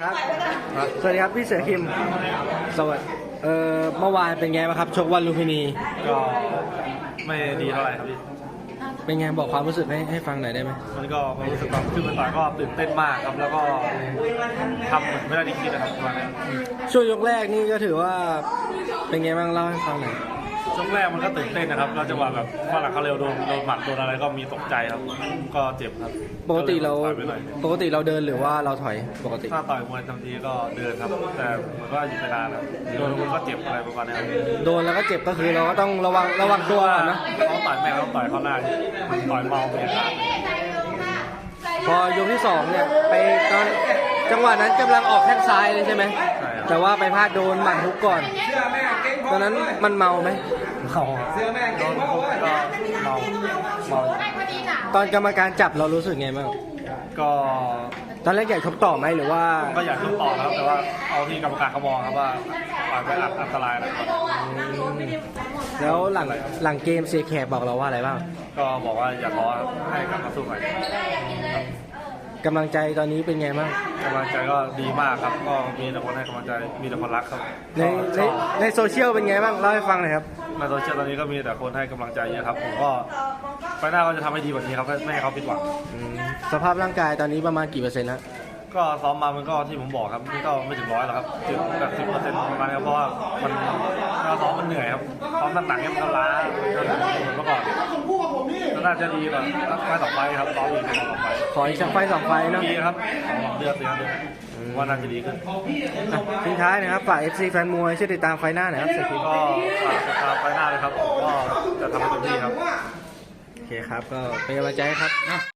ครับ สวัสดีครับพี่เสือคิม สวัสดีเอ่อเมื่อวานเป็นไงบ้างครับชกวันลุมพินี ก็ไม่ดีเท่าไหร่ครับพี่ เป็นไงบอกความรู้สึกให้ให้ฟังหน่อยได้ไหมมันก็ความรู้สึกตอนขึ้นมาต่อยก็ตื่นเต้นมากครับ แล้วก็ทำเหมือนไม่ได้คิดนะครับประมาณนี้ช่วงยกแรกนี่ก็ถือว่าเป็นไงบ้างเล่าให้ฟังหน่อย ช่วงแรกมันก็ตื่นเต้นนะครับแล้วจังหวะแบบฝรั่งเขาเร็วโดนโดนหมัดโดนอะไรก็มีตกใจครับ ก็เจ็บครับปกติเราถอยไปหน่อยปกติเราเดินหรือว่าเราถอยปกติ ถ้าต่อยมวยทันทีก็เดินครับ แต่เหมันก็หยุดเวลาครับโดนคนก็เจ็บอะไรประมาณนี้ครับโดนแล้วก็เจ็บก็คือเราก็ต้องระวังระวังตัวก่อนนะเขาต่อยแม่เขาต่อยเขาหน้าต่อยเมาเป็นขาดพอยกที่สองเนี่ยไปตอนจังหวะนั้นกำลังออกแข้งซ้ายเลยใช่ไหมแต่ว่าไปพลาดโดนหมัดฮุกก่อนตอนนั้นมันเมาไหม เมาโดนเขาก็เมาเมาตอนกรรมการจับเรารู้สึกไงบ้างก็ตอนแรกอยากชกต่อไหมหรือว่า ก็อยากขึ้นต่อนะครับแต่ว่าเอาที่กรรมการเขามองครับว่าอาจจะอันตรายนะครับแล้วหลังหลังเกมเสียแขกบอกเราว่าอะไรบ้างก็บอกว่าอย่าท้อครับให้กลับมาสู้ใหม่กำลังใจตอนนี้เป็นไงบ้างกำลังใจก็ดีมากครับ ก็มีแต่คนให้กำลังใจมีแต่คนรักครับในก็ในชอบในโซเชียลเป็นไงบ้างเล่าให้ฟังหน่อยครับ ในโซเชียลตอนนี้ก็มีแต่คนให้กำลังใจเยอะครับ ผมก็ไปหน้าก็จะทำให้ดีกว่านี้ครับไม่ให้เขาผิดหวัง อืมสภาพร่างกายตอนนี้ประมาณกี่เปอร์เซ็นต์แล้วก็ซ้อมมามันก็ที่ผมบอกครับมันก็ไม่ถึงร้อยหรอกครับถึงแบบสิบเปอร์เซ็นต์ประมาณนี้ครับเพราะว่ามันเราซ้อมมันเหนื่อยครับซ้อมหนักๆเนี่ยมันก็ล้าก็เหมือนเมื่อก่อ นก็น่าจะดีกว่าไฟต่อไปครับซ้อมอีกต่อไปขออีกสักไฟล์สองไฟล์เนาะดีครับสองเดือนเดือนเดือนว่าน่าจะดีขึ้นอะทิ้งท้ายนะครับฝาก FC แฟนมวยช่วยติดตามไฟล์หน้าหน่อยครับเสียคิมก็ฝากติดตามไปหน้าเลยครับผมก็จะทำให้เต็มที่ครับ โอเคครับ ก็เป็นกำลังใจให้ครับ